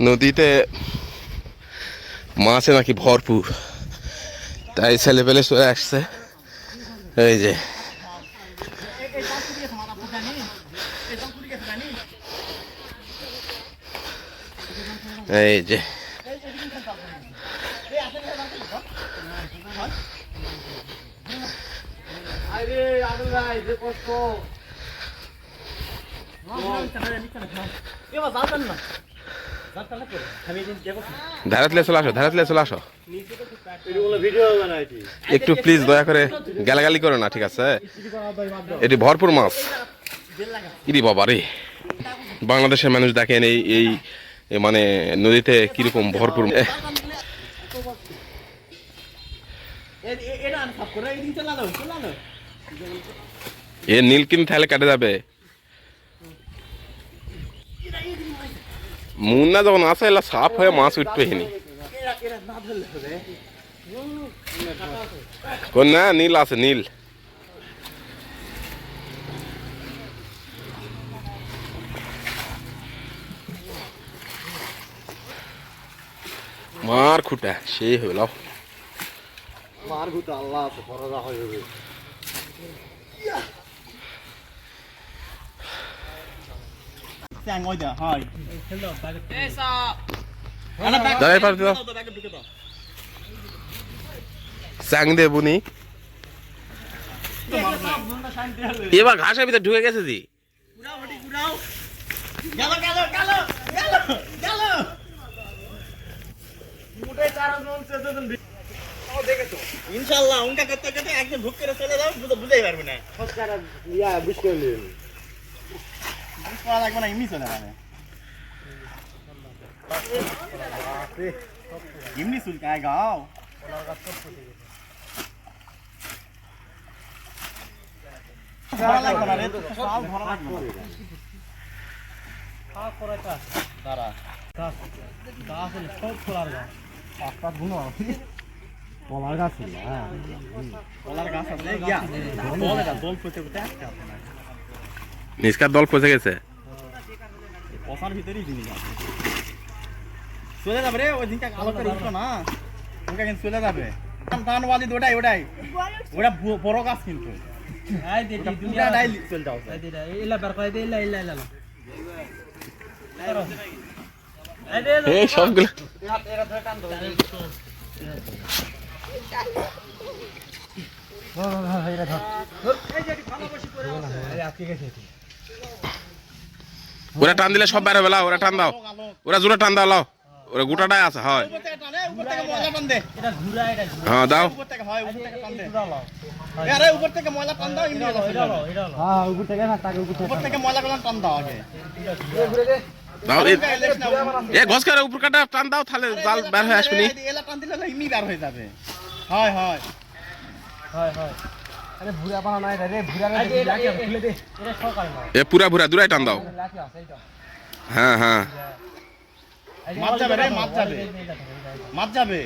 নদীতে মাছে নাকি ভরপুর। তাই ছেলে পেলে চলে আসছে। এই যে। এই যে কষ্ট। চলে আসো চলে আসো একটু প্লিজ দয়া করে গালাগালি করো না ঠিক আছে এটি ভরপুর মাছ ইরি বাবা রে বাংলাদেশের মানুষ দেখেন এই এই মানে নদীতে কীরকম ভরপুর এ নীল কিন্তু তাহলে কাটে যাবে মুন্না যখন আসে এলা সাফ হয়ে মাছ উঠবে হিনি এরা এরা না ধরলে হবে কোন না নীল আছে নীল মার খুঁটা সেই হইল মার গুতো আল্লাহ আছে ভরসা হয়ে চ্যাং ওই দা হয় দাঁড়াই দাও দে বুনি এবার ঘাসের ভিতরে ঢুকে গেছে জি ইনশাআল্লাহ উনকা করতে করতে একজন ভুক করে চলে যাও বুঝতে বুঝাই পারবে না ইয়া বুঝ করে লাগবে না এমনি চলে যাবে। এমনি চুলকায় গাও। লাগবে না রে সব ধরা লাগবে না। দাঁড়া। কলার গাছ আছে দল এটা দল পেতে পেতে একটা আছে না। নিষ্কার দল ফসে গেছে পশার ভিতরেই জিনিস চলে যাবে রে ওই দিনটা কালো করে উঠল না ওটা কিন্তু চলে যাবে টান বাজি ওটাই ওটাই ওটা বড় গাছ কিন্তু এই সবগুলো ওরা টান দিলে সব বাইরে হবে লাও, ওরা টান দাও। ওরা জোরে টান দাও লাও। ওরা গোটাটাই আছে হয়। হ্যাঁ দাও। হয় এ- ঘস করে উপর কাটা টান তাহলে জাল বের হয়ে আসবে নি। এলা টান দিলে এমনি বার হয়ে যাবে। হয় হয়। এ পুরা ভুরা দূরাই টান দাও। হ্যাঁ হ্যাঁ। মাছ যাবে রে মাছ যাবে। মাছ যাবে।